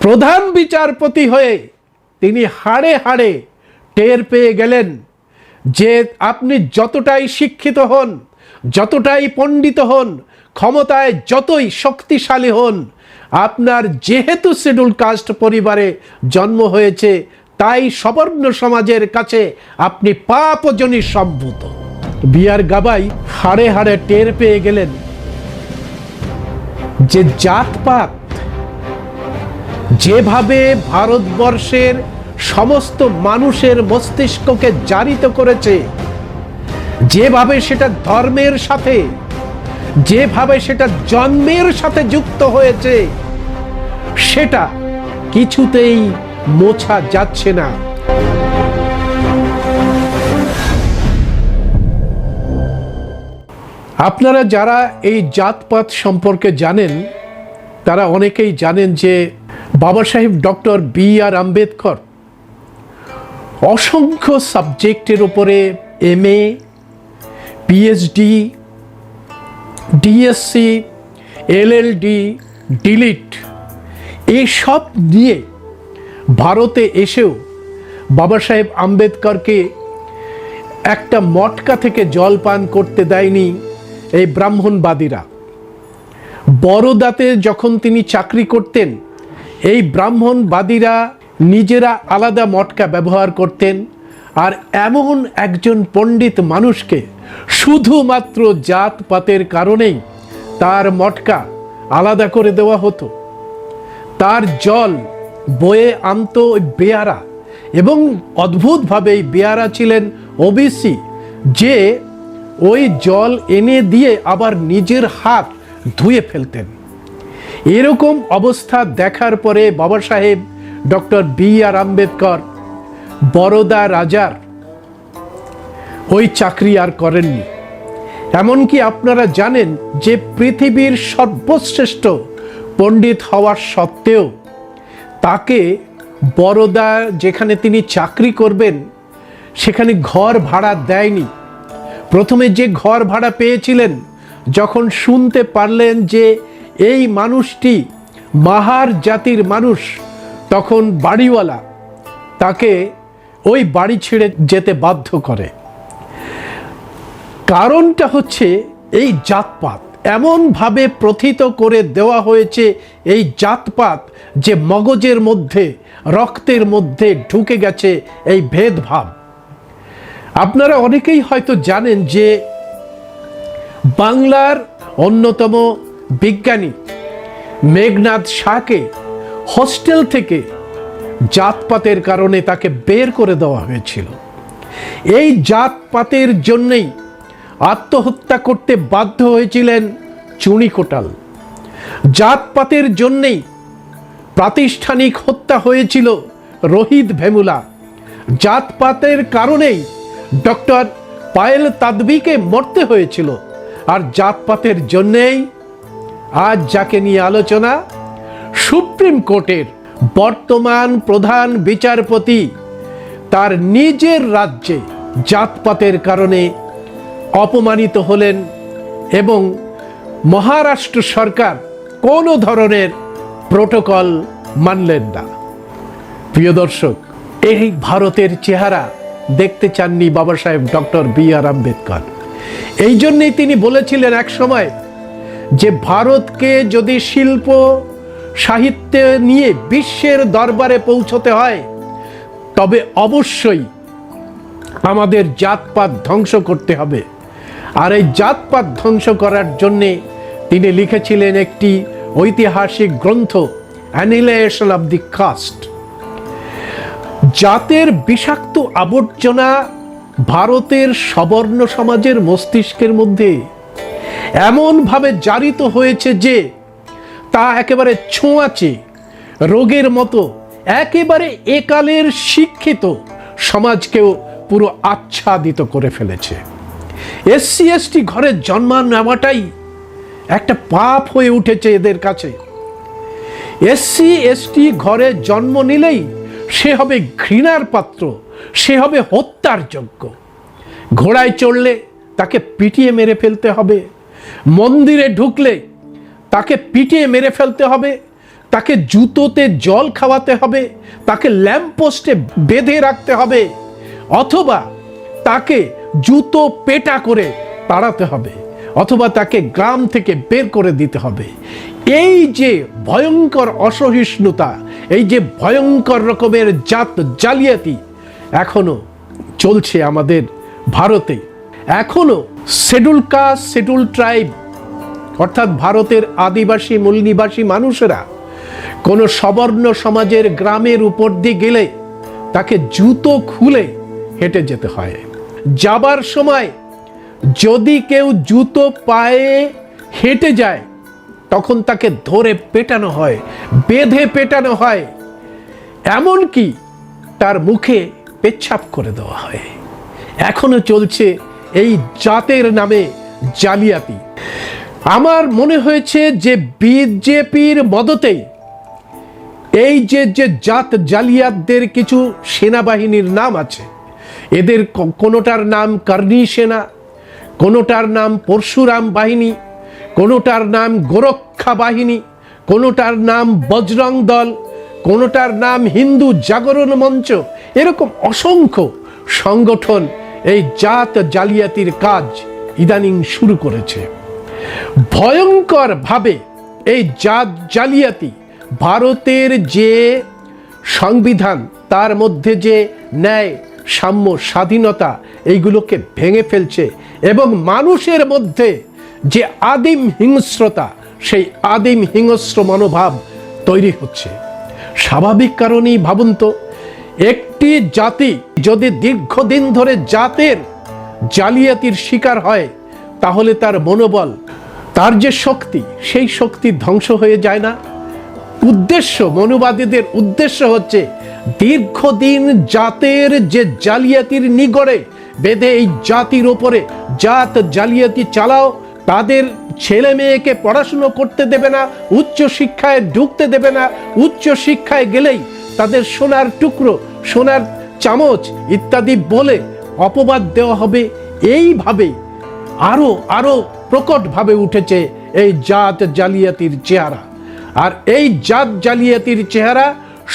প্রধান বিচারপতি হয়ে তিনি হাড়ে হাড়ে টের পেয়ে গেলেন যে আপনি যতটাই শিক্ষিত হন, যতটাই পণ্ডিত হন, ক্ষমতায় যতই শক্তিশালী হন, আপনার যেহেতু শিডিউল কাস্ট পরিবারে জন্ম হয়েছে, তাই সবর্ণ সমাজের কাছে আপনি পাপজনী সম্ভূত। বিয়ার গাবাই হাড়ে হাড়ে টের পেয়ে গেলেন যে জাতপাত যেভাবে ভারতবর্ষের সমস্ত মানুষের মস্তিষ্ককে জারিত করেছে, যেভাবে সেটা ধর্মের সাথে, যেভাবে সেটা জন্মের সাথে যুক্ত হয়েছে, সেটা কিছুতেই মোছা যাচ্ছে না। আপনারা যারা এই জাতপাত সম্পর্কে জানেন, তারা অনেকেই জানেন যে বাবা Saheb doctor B R Ambedkar. অসংখ্য সাবজেক্টের উপরে M A PhD DSc LLD DLitt, এসব নিয়ে ভারতে এসেও বাবা সাহেব আম্বেদকরকে একটা মটকা থেকে জল পান করতে দেয়নি এই ব্রাহ্মণবাদীরা। বড়দাতে যখন তিনি চাকরি করতেন এই ব্রাহ্মণবাদীরা নিজেরা আলাদা মটকা ব্যবহার করতেন, আর এমন একজন পণ্ডিত মানুষকে শুধুমাত্র জাতপাতের কারণেই তার মটকা আলাদা করে দেওয়া হতো। তার জল বয়ে আনত ওই বেয়ারা এবং অদ্ভুতভাবে এই বেয়ারা ছিলেন ওবিসি, যে ওই জল এনে দিয়ে আবার নিজের হাত ধুয়ে ফেলতেন। এরকম অবস্থা দেখার পরে Baba Saheb doctor B R Ambedkar, Baroda রাজার ওই চাকরি আর করেননি। এমনকি আপনারা জানেন যে পৃথিবীর সর্বশ্রেষ্ঠ পণ্ডিত হওয়ার সত্ত্বেও তাকে বরোদা যেখানে তিনি চাকরি করবেন, সেখানে ঘর ভাড়া দেয়নি। প্রথমে যে ঘর ভাড়া পেয়েছিলেন, যখন শুনতে পারলেন যে এই মানুষটি মাহার জাতির মানুষ, তখন বাড়িওয়ালা তাকে ওই বাড়ি ছেড়ে যেতে বাধ্য করে। কারণটা হচ্ছে এই জাতপাত। এমনভাবে প্রথিত করে দেওয়া হয়েছে এই জাতপাত যে মগজের মধ্যে, রক্তের মধ্যে ঢুকে গেছে এই ভেদভাব। আপনারা অনেকেই হয়তো জানেন যে বাংলার অন্যতম বিজ্ঞানী মেঘনাথ শাহকে হোস্টেল থেকে জাতপাতের কারণে তাকে বের করে দেওয়া হয়েছিল। এই জাতপাতের জন্যেই আত্মহত্যা করতে বাধ্য হয়েছিলেন চুনি কোটাল। জাতপাতের জন্যেই প্রাতিষ্ঠানিক হত্যা হয়েছিল রোহিত ভেমুলা। জাতপাতের কারণেই ডক্টর পায়েল তাদবিকে মরতে হয়েছিল। আর জাতপাতের জন্যেই আজ যাকে নিয়ে আলোচনা, সুপ্রিম কোর্টের বর্তমান প্রধান বিচারপতি, তার নিজের রাজ্যে জাতপাতের কারণে অপমানিত হলেন এবং মহারাষ্ট্র সরকার কোনো ধরনের প্রোটোকল মানলেন না। প্রিয় দর্শক, এই ভারতের চেহারা দেখতে চাননি বাবা Saheb doctor B R Ambedkar. এই জন্যেই তিনি বলেছিলেন এক সময় যে ভারতকে যদি শিল্প, সাহিত্য নিয়ে বিশ্বের দরবারে পৌঁছতে হয়, তবে অবশ্যই আমাদের জাতপাত ধ্বংস করতে হবে। আর এই জাতপাত ধ্বংস করার জন্যে তিনি লিখেছিলেন একটি ঐতিহাসিক গ্রন্থ অ্যানিলেশন অব দি কাস্ট জাতের বিষাক্ত আবর্জনা ভারতের সবর্ণ সমাজের মস্তিষ্কের মধ্যে এমনভাবে জারিত হয়েছে যে তা একেবারে ছোঁয়াচে, রোগের মতো, একেবারে একালের শিক্ষিত সমাজকেও পুরো আচ্ছাদিত করে ফেলেছে। এসসি, এসটি ঘরে জন্ম নেওয়াটাই একটা পাপ হয়ে উঠেছে এদের কাছে। এসসি, এসটি ঘরে জন্ম নিলেই সে হবে ঘৃণার পাত্র, সে হবে হত্যার যোগ্য। ঘোড়ায় চড়লে তাকে পিটিয়ে মেরে ফেলতে হবে। মন্দিরে ঢুকলে তাকে পিটিয়ে মেরে ফেলতে হবে, তাকে জুতোতে জল খাওয়াতে হবে, তাকে ল্যাম্পপোস্টে বেঁধে রাখতে হবে, অথবা তাকে জুতো পেটা করে তাড়াতে হবে, অথবা তাকে গ্রাম থেকে বের করে দিতে হবে। এই যে ভয়ঙ্কর অসহিষ্ণুতা, এই যে ভয়ঙ্কর রকমের জাত জালিয়াতি এখনও চলছে আমাদের ভারতে। এখনও শেডুল কাস্ট শেডুল ট্রাইব অর্থাৎ ভারতের আদিবাসী মূল নিবাসী মানুষেরা কোনো সবর্ণ সমাজের গ্রামের উপর দিয়ে গেলে তাকে জুতো খুলে হেঁটে যেতে হয়। যাবার সময় যদি কেউ জুতো পায়ে হেঁটে যায়, তখন তাকে ধরে পেটানো হয়, বেঁধে পেটানো হয়। এমনকি তার মুখে পেচ্ছাপ করে দেওয়া হয়। এখনও চলছে এই জাতের নামে জালিয়াতি। আমার মনে হয়েছে যে বিজেপির মদতেই এই যে যে জাত জালিয়াতদের কিছু সেনাবাহিনীর নাম আছে, এদের কোনোটার নাম কর্ণী সেনা, কোনোটার নাম পরশুরাম বাহিনী, কোনোটার নাম গোরক্ষা বাহিনী, কোনোটার নাম বজরং দল, কোনোটার নাম হিন্দু জাগরণ মঞ্চ, এরকম অসংখ্য সংগঠন এই জাত জালিয়াতির কাজ ইদানিং শুরু করেছে। ভয়ঙ্করভাবে এই জাত জালিয়াতি ভারতের যে সংবিধান, তার মধ্যে যে ন্যায়, সাম্য, স্বাধীনতা, এইগুলোকে ভেঙে ফেলছে এবং মানুষের মধ্যে যে আদিম হিংস্রতা, সেই আদিম হিংস্র মনোভাব তৈরি হচ্ছে। স্বাভাবিক কারণেই ভাবুন তো একটি জাতি যদি দীর্ঘদিন ধরে জাতের জালিয়াতির শিকার হয়, তাহলে তার মনোবল, তার যে শক্তি, সেই শক্তি ধ্বংস হয়ে যায় না। উদ্দেশ্য, মনুবাদীদের উদ্দেশ্য হচ্ছে দীর্ঘদিন জাতের যে জালিয়াতির নিগড়ে বেঁধে এই জাতির ওপরে জাত জালিয়াতি চালাও, তাদের ছেলে মেয়েকে পড়াশুনো করতে দেবে না, উচ্চ শিক্ষায় ঢুকতে দেবে না। উচ্চ শিক্ষায় গেলেই তাদের সোনার টুকরো, সোনার চামচ ইত্যাদি বলে অপবাদ দেওয়া হবে। এইভাবে আরও আরও প্রকটভাবে উঠেছে এই জাত জালিয়াতির চেহারা। আর এই জাত জালিয়াতির চেহারা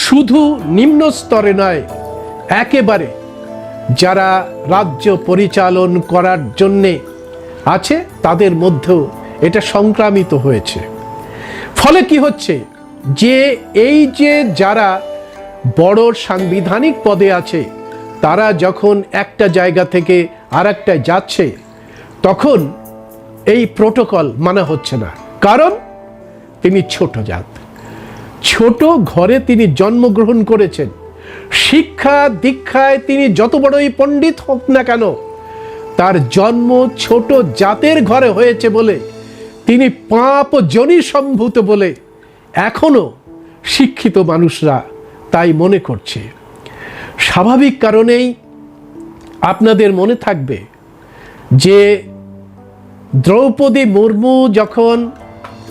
শুধু নিম্ন স্তরে নয়, একেবারে যারা রাজ্য পরিচালন করার জন্যে আছে, তাদের মধ্যেও এটা সংক্রামিত হয়েছে। ফলে কি হচ্ছে? যে এই যে যারা বড় সাংবিধানিক পদে আছে। তারা যখন একটা জায়গা থেকে আর যাচ্ছে, তখন এই প্রোটোকল মানা হচ্ছে না। কারণ তিনি ছোট জাত। ছোট ঘরে তিনি জন্মগ্রহণ করেছেন। শিক্ষা দীক্ষায় তিনি যত বড়ই পণ্ডিত হোক না কেন, তার জন্ম ছোট জাতের ঘরে হয়েছে বলে, তিনি পাপ জনি সম্ভূত বলে এখনও শিক্ষিত মানুষরা তাই মনে করছে। স্বাভাবিক কারণেই আপনাদের মনে থাকবে যে দ্রৌপদী মুর্মু যখন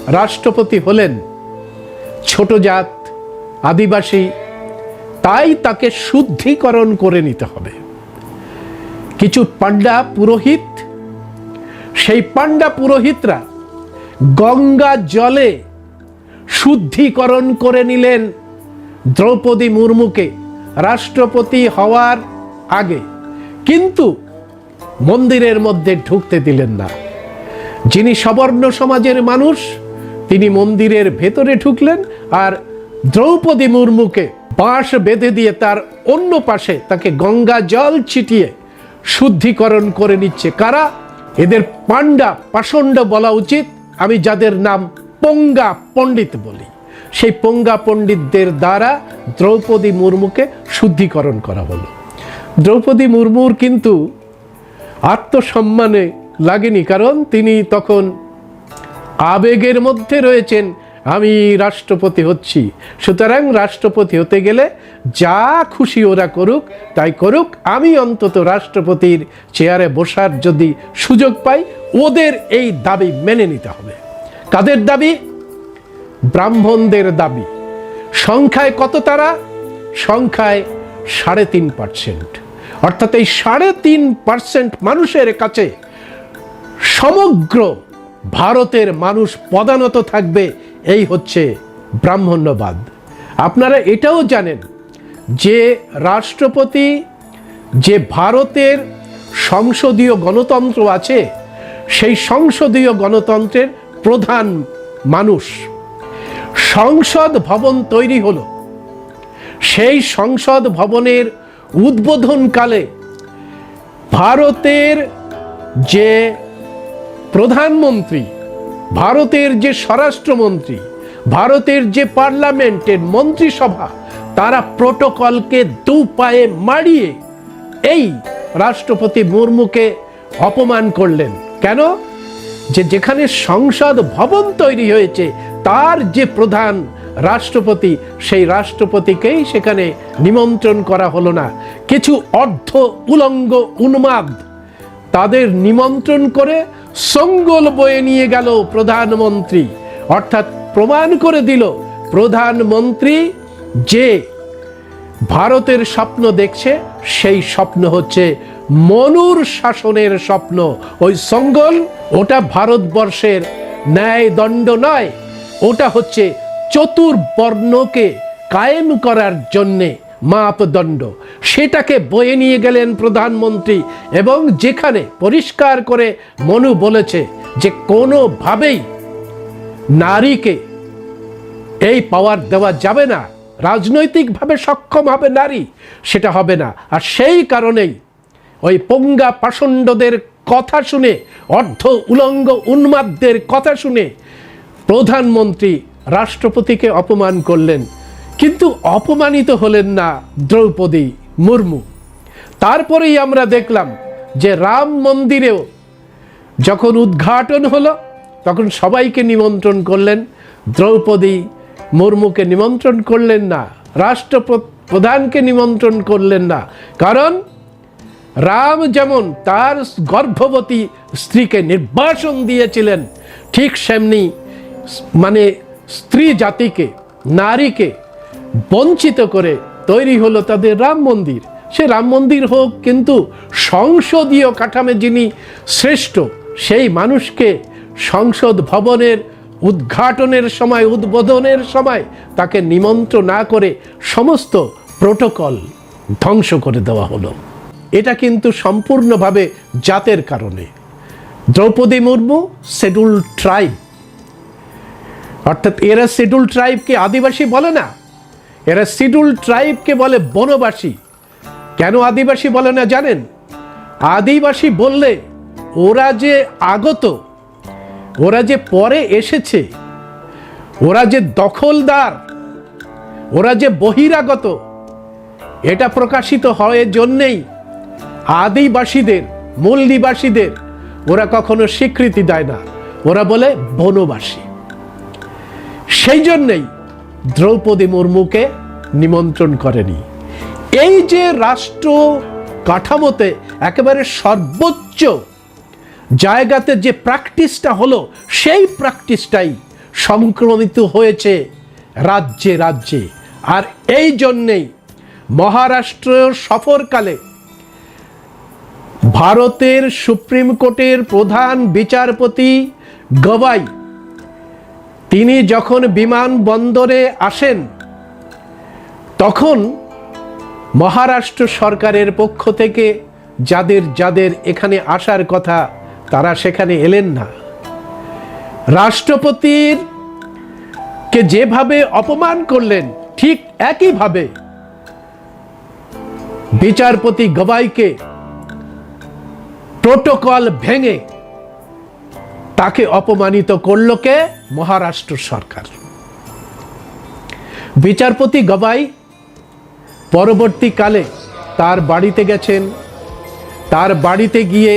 রাষ্ট্রপতি হলেন, ছোট জাত, আদিবাসী, তাই তাকে শুদ্ধিকরণ করে নিতে হবে। কিছু পাণ্ডা পুরোহিত, সেই পাণ্ডা পুরোহিতরা গঙ্গা জলে শুদ্ধিকরণ করে নিলেন। দ্রৌপদী মুর্মুকে রাষ্ট্রপতি হওয়ার আগে কিন্তু মন্দিরের মধ্যে ঢুকতে দিলেন না। যিনি সবর্ণ সমাজের মানুষ, তিনি মন্দিরের ভেতরে ঢুকলেন আর দ্রৌপদী মুর্মুকে বাঁশ বেঁধে দিয়ে তার অন্য পাশে তাকে গঙ্গা জল ছিটিয়ে শুদ্ধিকরণ করে নিচ্ছে। কারা? এদের পাণ্ডা পাষণ্ড বলা উচিত। আমি যাদের নাম পঙ্গা পণ্ডিত বলি। সেই পঙ্গা পণ্ডিতদের দ্বারা দ্রৌপদী মুর্মুকে শুদ্ধিকরণ করা হলো। দ্রৌপদী মুর্মুর কিন্তু আত্মসম্মানে লাগেনি, কারণ তিনি তখন আবেগের মধ্যে রয়েছেন, আমি রাষ্ট্রপতি হচ্ছি। সুতরাং রাষ্ট্রপতি হতে গেলে যা খুশি ওরা করুক, তাই করুক। আমি অন্তত রাষ্ট্রপতির চেয়ারে বসার যদি সুযোগ পাই, ওদের এই দাবি মেনে নিতে হবে। কাদের দাবি? ব্রাহ্মণদের দাবি, সংখ্যায় কত তারা? সংখ্যায় সাড়ে তিন পার্সেন্ট। অর্থাৎ এই সাড়ে তিন পার্সেন্ট মানুষের কাছে সমগ্র ভারতের মানুষ পদানত থাকবে, এই হচ্ছে ব্রাহ্মণ্যবাদ। আপনারা এটাও জানেন যে রাষ্ট্রপতি, যে ভারতের সংসদীয় গণতন্ত্র আছে, সেই সংসদীয় গণতন্ত্রের প্রধান মানুষ সংসদ ভবন তৈরি হলো। সেই সংসদ ভবনের উদ্বোধনকালে ভারতের যে প্রধানমন্ত্রী, ভারতের যে স্বরাষ্ট্রমন্ত্রী, ভারতের যে পার্লামেন্টের মন্ত্রিসভা, তারা প্রোটোকলকে দু পায়ে মারিয়ে এই রাষ্ট্রপতি মুর্মুকে অপমান করলেন। কেন? যে যেখানে সংসদ ভবন তৈরি হয়েছে তার যে প্রধান রাষ্ট্রপতি, সেই রাষ্ট্রপতিকেই সেখানে নিমন্ত্রণ করা হলো না। কিছু অর্ধ উলঙ্গ উন্মাদ তাদের নিমন্ত্রণ করে সঙ্গল বয়ে নিয়ে গেল প্রধানমন্ত্রী। অর্থাৎ প্রমাণ করে দিল প্রধানমন্ত্রী যে ভারতের স্বপ্ন দেখছে, সেই স্বপ্ন হচ্ছে মনুর শাসনের স্বপ্ন। ওই সঙ্গল, ওটা ভারতবর্ষের ন্যায় দণ্ড নয়। ওটা হচ্ছে চতুর্বর্ণকে কায়েম করার জন্যে মাপদণ্ড। সেটাকে বয়ে নিয়ে গেলেন প্রধানমন্ত্রী এবং যেখানে পরিষ্কার করে মনু বলেছে যে কোনোভাবেই নারীকে এই পাওয়ার দেওয়া যাবে না, রাজনৈতিকভাবে সক্ষম হবে নারী, সেটা হবে না। আর সেই কারণেই ওই পঙ্গা পাষণ্ডদের কথা শুনে, অর্ধ উলঙ্গ উন্মাদদের কথা শুনে প্রধানমন্ত্রী রাষ্ট্রপতিকে অপমান করলেন, কিন্তু অপমানিত হলেন না দ্রৌপদী মুর্মু। তারপরেই আমরা দেখলাম যে রাম মন্দিরেও যখন উদ্ঘাটন হলো, তখন সবাইকে নিমন্ত্রণ করলেন, দ্রৌপদী মুর্মুকে নিমন্ত্রণ করলেন না রাষ্ট্র প্রধানকে নিমন্ত্রণ করলেন না, কারণ রাম যেমন তার গর্ভবতী স্ত্রীকে নির্বাসন দিয়েছিলেন, ঠিক সেমনি মানে স্ত্রী জাতিকে, নারীকে বঞ্চিত করে তৈরি হলো তাদের রাম মন্দির। সে রাম মন্দির হোক, কিন্তু সংসদীয় কাঠামে যিনি শ্রেষ্ঠ, সেই মানুষকে সংসদ ভবনের উদ্ঘাটনের সময়, উদ্বোধনের সময় তাকে নিমন্ত্রণ না করে সমস্ত প্রোটোকল ধ্বংস করে দেওয়া হলো। এটা কিন্তু সম্পূর্ণভাবে জাতের কারণে। দ্রৌপদী মুর্মু শেডুল ট্রাইব অর্থাৎ এরা শিডিউল ট্রাইবকে আদিবাসী বলে না। এরা শিডিউল ট্রাইবকে বলে বনবাসী। কেন আদিবাসী বলে না জানেন? আদিবাসী বললে ওরা যে আগত, ওরা যে পরে এসেছে, ওরা যে দখলদার, ওরা যে বহিরাগত, এটা প্রকাশিত হয় জন্যেই আদিবাসীদের, মূল নিবাসীদের ওরা কখনো স্বীকৃতি দেয় না। ওরা বলে বনবাসী। সেই জন্যেই দ্রৌপদী মুর্মুকে নিমন্ত্রণ করেনি। এই যে রাষ্ট্র কাঠামোতে একেবারে সর্বোচ্চ জায়গাতে যে প্র্যাকটিসটা হলো, সেই প্র্যাকটিসটাই সংক্রমিত হয়েছে রাজ্যে রাজ্যে। আর এই জন্যেই মহারাষ্ট্র সফরকালে ভারতের সুপ্রিম কোর্টের প্রধান বিচারপতি গবাই তিনি যখন বিমানবন্দরে আসেন, তখন মহারাষ্ট্র সরকারের পক্ষ থেকে যাদের যাদের এখানে আসার কথা তারা সেখানে এলেন না। রাষ্ট্রপতির কে যেভাবে অপমান করলেন, ঠিক একইভাবে বিচারপতি গবাইকে প্রোটোকল ভেঙে তাকে অপমানিত করল কে? মহারাষ্ট্র সরকার। বিচারপতি গবাই পরবর্তীকালে তার বাড়িতে গেছেন। তার বাড়িতে গিয়ে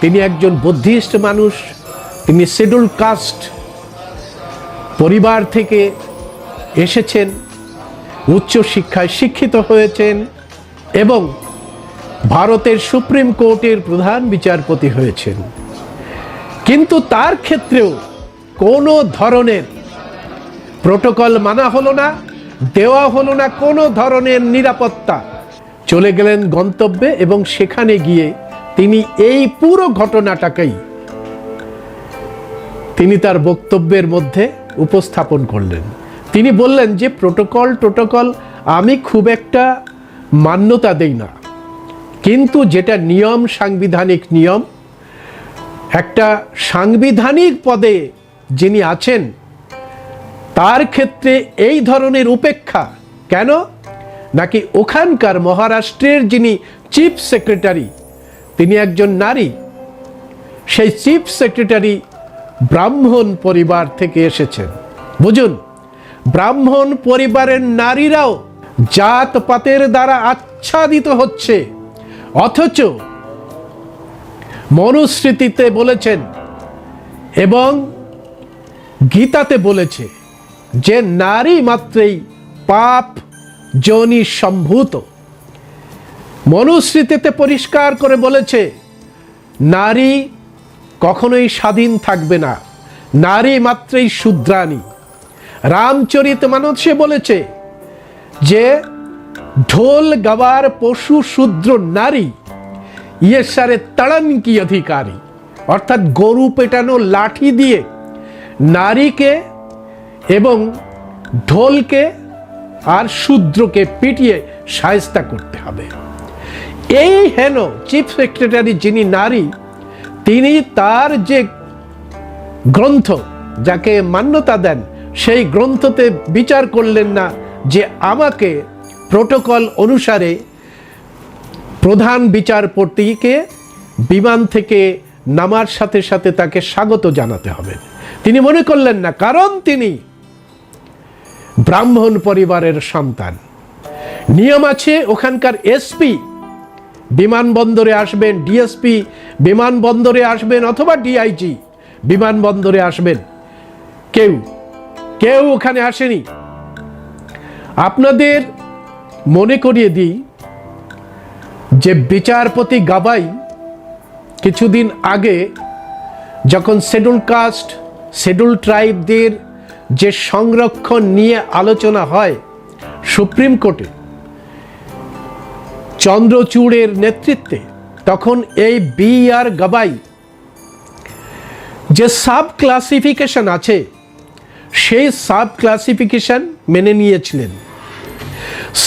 তিনি একজন বুদ্ধিস্ট মানুষ। তিনি শিডিউল কাস্ট পরিবার থেকে এসেছেন। উচ্চ শিক্ষায় শিক্ষিত হয়েছেন এবং ভারতের সুপ্রিম কোর্টের প্রধান বিচারপতি হয়েছেন। কিন্তু তার ক্ষেত্রেও কোনো ধরনের প্রোটোকল মানা হলো না, দেওয়া হলো না কোনো ধরনের নিরাপত্তা। চলে গেলেন গন্তব্যে এবং সেখানে গিয়ে তিনি এই পুরো ঘটনাটাকেই তিনি তার বক্তব্যের মধ্যে উপস্থাপন করলেন। তিনি বললেন যে, প্রোটোকল, টোটোকল আমি খুব একটা মান্যতা দেই না। কিন্তু যেটা নিয়ম, সাংবিধানিক নিয়ম, একটা সাংবিধানিক পদে যিনি আছেন, তার ক্ষেত্রে এই ধরনের উপেক্ষা কেন? নাকি ওখানকার মহারাষ্ট্রের যিনি চিফ সেক্রেটারি, তিনি একজন নারী, সেই চিফ সেক্রেটারি ব্রাহ্মণ পরিবার থেকে এসেছেন। বুঝুন, ব্রাহ্মণ পরিবারের নারীরাও জাতপাতের দ্বারা আচ্ছাদিত হচ্ছে, অথচ মনুস্মৃতিতে বলেছেন, এবং গীতাতে বলেছে যে নারী মাত্রেই পাপ যোনি সম্ভূত। মনুস্মৃতিতে পরিষ্কার করে বলেছে, নারী কখনোই স্বাধীন থাকবে না, নারী মাত্রেই শূদ্রাণী। রামচরিত মানসে বলেছে যে ঢোল গাওয়ার পশু শূদ্র নারী ইয়েসারে তাড়ান কি অধিকারী, অর্থাৎ গরু পেটানো লাঠি দিয়ে নারীকে এবং ঢোলকে আর শূদ্রকে পিটিয়ে সায়স্তা করতে হবে। এই হেন চিফ সেক্রেটারি যিনি নারী, তিনি তার যে গ্রন্থ, যাকে মান্যতা দেন, সেই গ্রন্থতে বিচার করলেন না যে আমাকে প্রোটোকল অনুসারে প্রধান বিচারপতিকে বিমান থেকে নামার সাথে সাথে তাকে স্বাগত জানাতে হবে। তিনি মনে করলেন না, কারণ তিনি ব্রাহ্মণ পরিবারের সন্তান। নিয়ম আছে, ওখানকার এসপি বিমানবন্দরে আসবেন, ডিএসপি বিমানবন্দরে আসবেন অথবা ডিআইজি বিমানবন্দরে আসবেন। কেউ কেউ ওখানে আসেনি। আপনাদের মনে করিয়ে দিই যে বিচারপতি গাবাই কিছুদিন আগে যখন শিডিউল কাস্ট শিডিউল ট্রাইবদের যে সংরক্ষণ নিয়ে আলোচনা হয় সুপ্রিম কোর্টে, চন্দ্রচূড়ের নেতৃত্বে, তখন এই বি আর গাবাই যে সাব ক্লাসিফিকেশন আছে, সেই সাব ক্লাসিফিকেশন মেনে নিয়েছিলেন।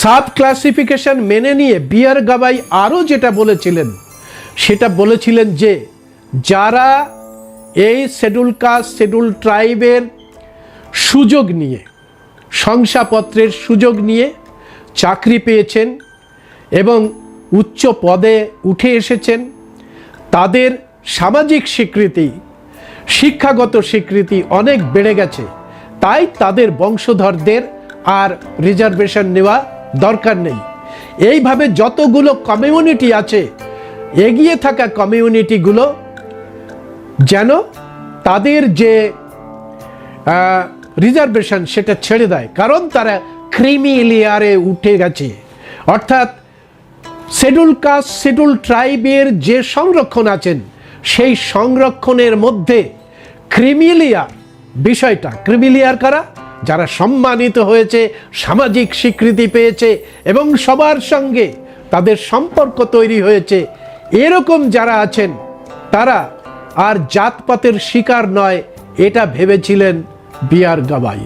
সাব ক্লাসিফিকেশন মেনে নিয়ে বি আর গাবাই আরও যেটা বলেছিলেন, সেটা বলেছিলেন যে যারা এই শিডিউল কাস্ট শিডিউল ট্রাইবের সুযোগ নিয়ে, শংসাপত্রের সুযোগ নিয়ে চাকরি পেয়েছেন এবং উচ্চ পদে উঠে এসেছেন। তাদের সামাজিক স্বীকৃতি, শিক্ষাগত স্বীকৃতি অনেক বেড়ে গেছে। তাই তাদের বংশধরদের আর রিজার্ভেশন নেওয়া দরকার নেই। এইভাবে যতগুলো কমিউনিটি আছে, এগিয়ে থাকা কমিউনিটিগুলো যেন তাদের যে রিজার্ভেশন সেটা ছেড়ে দেয়। কারণ তারা ক্রিমি লেয়ারে উঠে গেছে। অর্থাৎ শিডিউল কাস্ট শিডিউল ট্রাইবের যে সংরক্ষণ আছেন, সেই সংরক্ষণের মধ্যে ক্রিমিলিয়ার বিষয়টা ক্রিমিলিয়ার কারা? যারা সম্মানিত হয়েছে, সামাজিক স্বীকৃতি পেয়েছে এবং সবার সঙ্গে তাদের সম্পর্ক তৈরি হয়েছে, এরকম যারা আছেন, তারা আর জাতপাতের শিকার নয়, এটা ভেবেছিলেন বিয়ার গাবাই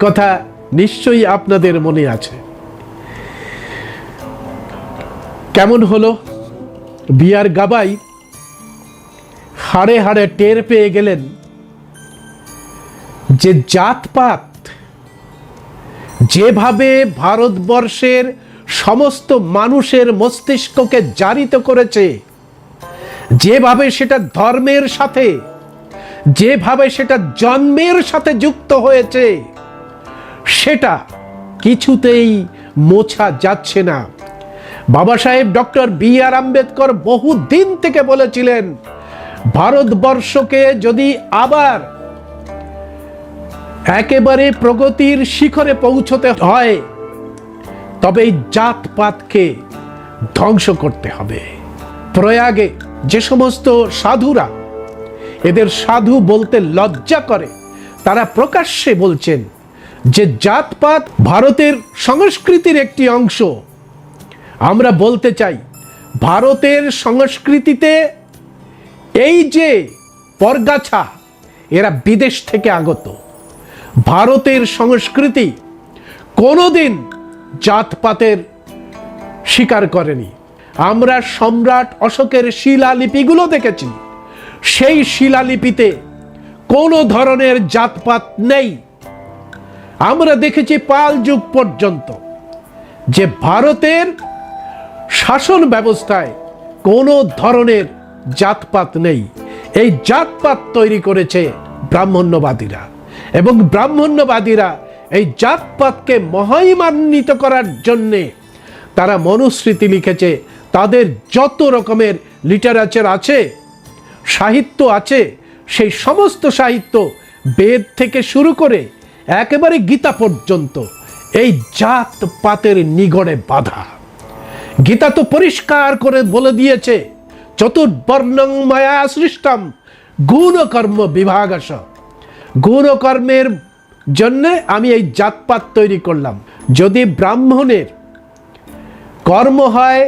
কথা নিশ্চয়ই আপনাদের মনে আছে। কেমন হলো? বিয়ার গাবাই হাড়ে হাড়ে টের পেয়ে গেলেন যে জাতপাত যেভাবে ভারতবর্ষের সমস্ত মানুষের মস্তিষ্ককে জারিত করেছে যেভাবে সেটা ধর্মের সাথে, যেভাবে সেটা জন্মের সাথে যুক্ত হয়েছে, সেটা কিছুতেই মোছা যাচ্ছে না। বাবা Saheb doctor B R Ambedkar বহু দিন থেকে বলেছিলেন, ভারতবর্ষকে যদি আবার একেবারে প্রগতির শিখরে পৌঁছতে হয় তবে এই জাতপাতকে ধ্বংস করতে হবে। প্রয়াগে যে সমস্ত সাধুরা এদের সাধু বলতে লজ্জা করে, তারা প্রকাশ্যে বলছেন যে জাতপাত ভারতের সংস্কৃতির একটি অংশ। আমরা বলতে চাই, ভারতের সংস্কৃতিতে এই যে পরগাছা, এরা বিদেশ থেকে আগত। ভারতের সংস্কৃতি কোনোদিন জাতপাতের স্বীকার করেনি। আমরা সম্রাট অশোকের শিলালিপিগুলো দেখেছি। সেই শিলালিপিতে কোনো ধরনের জাতপাত নেই। আমরা দেখেছি পাল যুগ পর্যন্ত, যে ভারতের শাসন ব্যবস্থায় কোনো ধরনের জাতপাত নেই। এই জাতপাত তৈরি করেছে ব্রাহ্মণ্যবাদীরা এবং ব্রাহ্মণ্যবাদীরা এই জাতপাতকে মহাইমান্বিত করার জন্যে তারা মনুস্মৃতি লিখেছে তাদের যত রকমের লিটারেচার আছে, সাহিত্য আছে, সেই সমস্ত সাহিত্য বেদ থেকে শুরু করে একেবারে গীতা পর্যন্ত, এই জাত পাতের নিগড়ে বাধা। গীতা তো পরিষ্কার করে বলে দিয়েছে, চতুর্বর্ণং মায়া সৃষ্টম, গুণকর্ম বিভাগস গুণকর্মের জন্যে আমি এই জাতপাত তৈরি করলাম। যদি ব্রাহ্মণের কর্ম হয়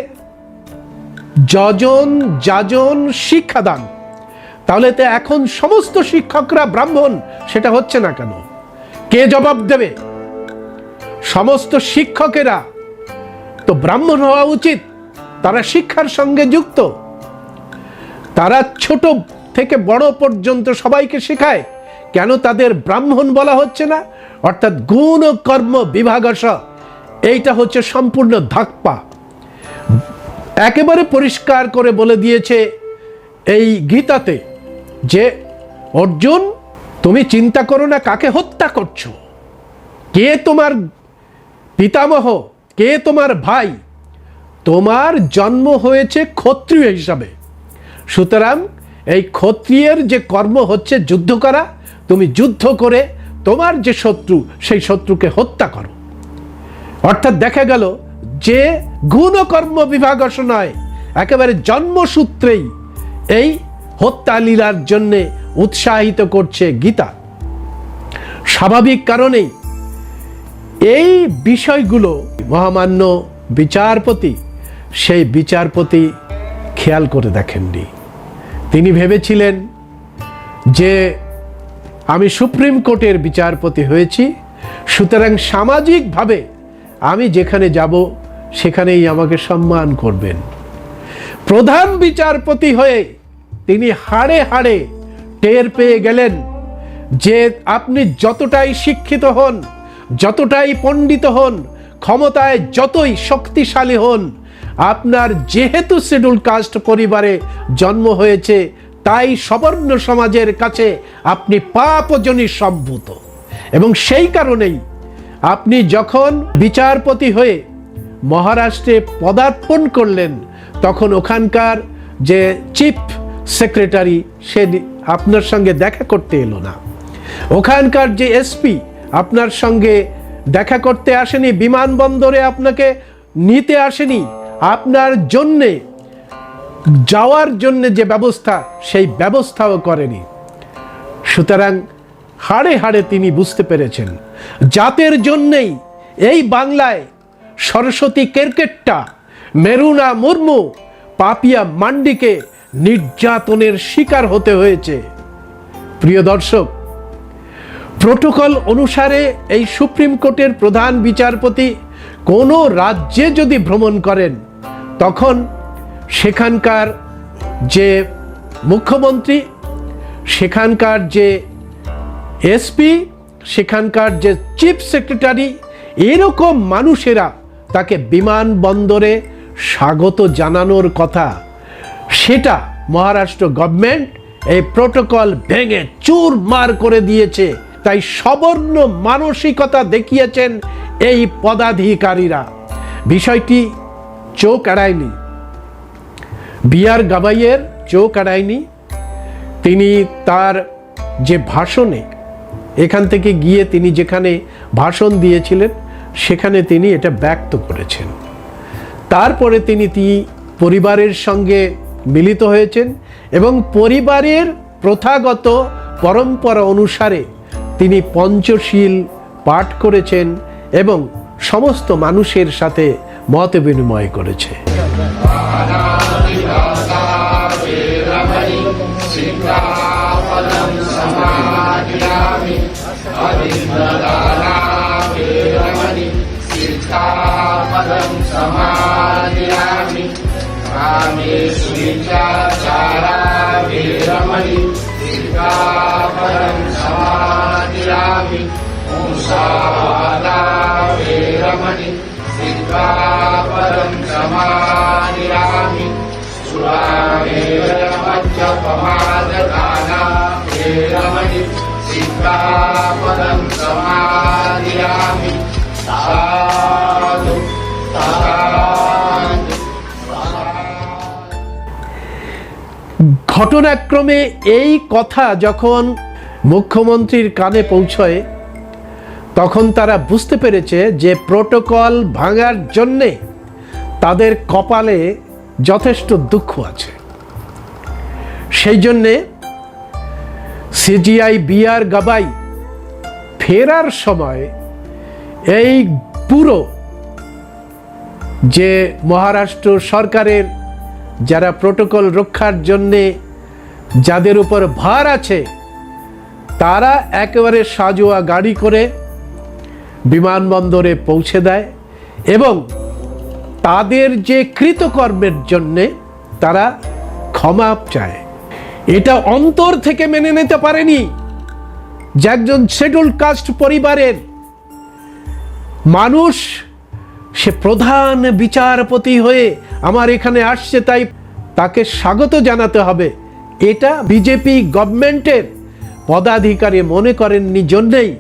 যজন যাজন শিক্ষাদান। তাহলে তো এখন সমস্ত শিক্ষকরা ব্রাহ্মণ, সেটা হচ্ছে না কেন? কে জবাব দেবে? সমস্ত শিক্ষকেরা। তো ব্রাহ্মণ হওয়া উচিত, তারা শিক্ষার সঙ্গে যুক্ত। তারা ছোট থেকে বড় পর্যন্ত সবাইকে শেখায়, কেন তাদের ব্রাহ্মণ বলা হচ্ছে না? অর্থাৎ গুণ কর্ম বিভাগস এইটা হচ্ছে সম্পূর্ণ ধাক্পা। একেবারে পরিষ্কার করে বলে দিয়েছে এই গীতাতে যে, অর্জুন, তুমি চিন্তা করো না কাকে হত্যা করছ। কে তোমার পিতামহ, কে তোমার ভাই, তোমার জন্ম হয়েছে ক্ষত্রিয় হিসাবে। সুতরাং এই ক্ষত্রিয়ের যে কর্ম হচ্ছে যুদ্ধ করা, তুমি যুদ্ধ করে তোমার যে শত্রু, সেই শত্রুকে হত্যা করো। অর্থাৎ দেখা গেল যে গুণকর্ম বিভাগস নয় একেবারে জন্মসূত্রেই এই হত্যা লীলার জন্যে উৎসাহিত করছে গীতা। স্বাভাবিক কারণেই এই বিষয়গুলো মহামান্য বিচারপতি, সেই বিচারপতি খেয়াল করে দেখেননি। তিনি ভেবেছিলেন যে আমি সুপ্রিম কোর্টের বিচারপতি হয়েছি, সুতরাং সামাজিকভাবে আমি যেখানে যাব, সেখানেই আমাকে সম্মান করবেন। প্রধান বিচারপতি হয়ে তিনি হাড়ে হাড়ে টের পেয়ে গেলেন যে আপনি যতটাই শিক্ষিত হন, যতটাই পণ্ডিত হন, ক্ষমতায় যতই শক্তিশালী হন, আপনার যেহেতু শিডিউল কাস্ট পরিবারে জন্ম হয়েছে, তাই সবর্ণ সমাজের কাছে আপনি পাপজনী সম্ভূত। এবং সেই কারণেই আপনি যখন বিচারপতি হয়ে মহারাষ্ট্রে পদার্পণ করলেন, তখন ওখানকার যে চিফ সেক্রেটারি, সে আপনার সঙ্গে দেখা করতে এলো না। ওখানকার যে এসপি, আপনার সঙ্গে দেখা করতে আসেনি, বিমানবন্দরে আপনাকে নিতে আসেনি, আপনার জন্যে, যাওয়ার জন্য যে ব্যবস্থা, সেই ব্যবস্থাও করেনি। সুতরাং হাড়ে হাড়ে তিনি বুঝতে পেরেছেন। জাতের জন্যেই এই বাংলায় সরস্বতী কেরকেট্টা, মেরুনা মুর্মু, পাপিয়া মান্ডিকে নির্যাতনের শিকার হতে হয়েছে। প্রিয় দর্শক, প্রোটোকল অনুসারে এই সুপ্রিম কোর্টের প্রধান বিচারপতি কোনো রাজ্যে যদি ভ্রমণ করেন, তখন সেখানকার যে মুখ্যমন্ত্রী, সেখানকার যে এসপি সেখানকার যে চিফ সেক্রেটারি, এরকম মানুষেরা তাকে বিমানবন্দরে স্বাগত জানানোর কথা। সেটা মহারাষ্ট্র গভর্নমেন্ট এই প্রোটোকল ভেঙে চুরমার করে দিয়েছে। তাই সবর্ণ মানসিকতা দেখিয়েছেন এই পদাধিকারীরা। বিষয়টি চোখ এড়ায়নি। বিআর গাবাইয়ের চোখ এড়ায়নি। তিনি তার যে ভাষণে এখান থেকে গিয়ে তিনি যেখানে ভাষণ দিয়েছিলেন, সেখানে তিনি এটা ব্যক্ত করেছেন। তারপরে তিনি পরিবারের সঙ্গে মিলিত হয়েছেন এবং পরিবারের প্রথাগত পরম্পরা অনুসারে তিনি পঞ্চশীল পাঠ করেছেন এবং সমস্ত মানুষের সাথে মত বিনিময় করেছে। कृष्णदानामि सिद्धापदम् समादयामि। कामेष्विचारा विरमणि सिद्धापदम् समादयामि। पुंसादा विरमणि सिद्धापदम् समादयामि। सुरामेव मध्यपमाददामि सिक्खापदं समादियामि साधु साधु ঘটনাক্রমে এই কথা যখন মুখ্যমন্ত্রীর কানে পৌঁছয় তখন তারা বুঝতে পেরেছে যে প্রোটোকল ভাঙার জন্যে তাদের কপালে যথেষ্ট দুঃখ আছে সেই জন্যে সিজিআই বিআর গাবাই ফেরার সময় এই পুরো যে মহারাষ্ট্র সরকারের যারা প্রোটোকল রক্ষার জন্যে যাদের উপর ভার আছে, তারা একেবারে সাজোয়া গাড়ি করে বিমানবন্দরে পৌঁছে দেয় এবং তাদের যে কৃতকর্মের জন্যে তারা ক্ষমা চায়। এটা অন্তর থেকে মেনে নিতে পারেনি। যে একজন শেডুল কাস্ট পরিবারের মানুষ, সে প্রধান বিচারপতি হয়ে আমার এখানে আসছে, তাই তাকে স্বাগত জানাতে হবে। এটা বিজেপি গভর্নমেন্টের পদাধিকারী মনে করেননি, জন্যেই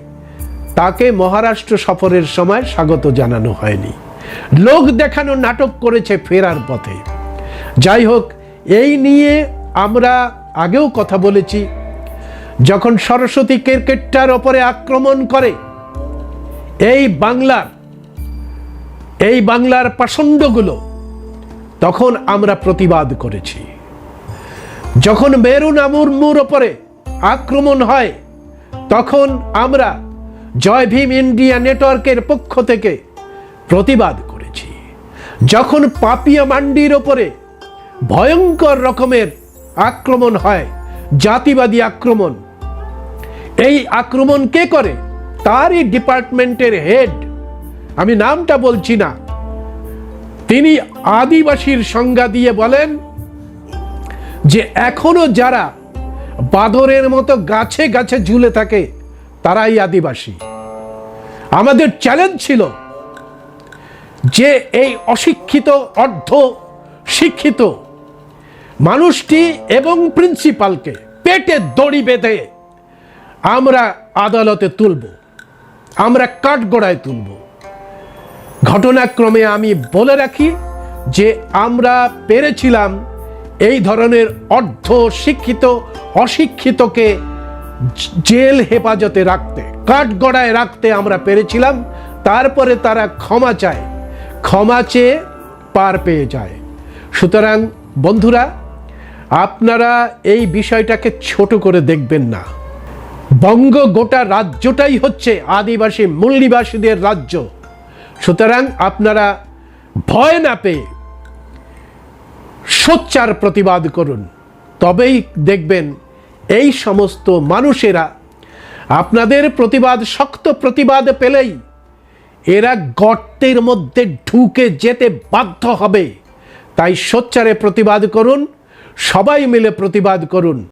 তাকে মহারাষ্ট্র সফরের সময় স্বাগত জানানো হয়নি। লোক দেখানো নাটক করেছে ফেরার পথে। যাই হোক, এই নিয়ে আমরা আগেও কথা বলেছি, যখন সরস্বতী ক্রিকেটটার ওপরে আক্রমণ করে, এই বাংলার এই বাংলার পাষণ্ডগুলো, তখন আমরা প্রতিবাদ করেছি। যখন মেরুন মুর্মুর ওপরে আক্রমণ হয়, তখন আমরা জয় ভীম ইন্ডিয়া নেটওয়ার্কের পক্ষ থেকে প্রতিবাদ করেছি। যখন পাপিয়া মান্ডির ওপরে ভয়ঙ্কর রকমের আক্রমণ হয়, জাতিবাদী আক্রমণ। এই আক্রমণ কে করে? তারই ডিপার্টমেন্টের হেড। আমি নামটা বলছি না। তিনি আদিবাসীর সংজ্ঞা দিয়ে বলেন যে এখনও যারা বাদরের মতো গাছে গাছে ঝুলে থাকে, তারাই আদিবাসী। আমাদের চ্যালেঞ্জ ছিল যে এই অশিক্ষিত, অর্ধ শিক্ষিত মানুষটি এবং প্রিন্সিপালকে পেটে দড়ি বেঁধে আমরা আদালতে তুলব, আমরা কাঠগড়ায় তুলব। ঘটনাক্রমে আমি বলে রাখি যে আমরা পেরেছিলাম এই ধরনের অর্ধ শিক্ষিত, অশিক্ষিতকে জেল হেফাজতে রাখতে, কাঠগড়ায় রাখতে আমরা পেরেছিলাম, তারপরে তারা ক্ষমা চায়, ক্ষমা চেয়ে পার পেয়ে যায়। সুতরাং বন্ধুরা আপনারা এই বিষয়টাকে ছোট করে দেখবেন না। বঙ্গ গোটা রাজ্যটাই হচ্ছে আদিবাসী মূল্যবাসীদের রাজ্য। সুতরাং আপনারা ভয় না পেয়ে সোচ্চার প্রতিবাদ করুন। তবেই দেখবেন এই সমস্ত মানুষেরা আপনাদের প্রতিবাদ, শক্ত প্রতিবাদ পেলেই এরা গর্তের মধ্যে ঢুকে যেতে বাধ্য হবে। তাই সোচ্চারে প্রতিবাদ করুন সবাই মিলে প্রতিবাদ করুন।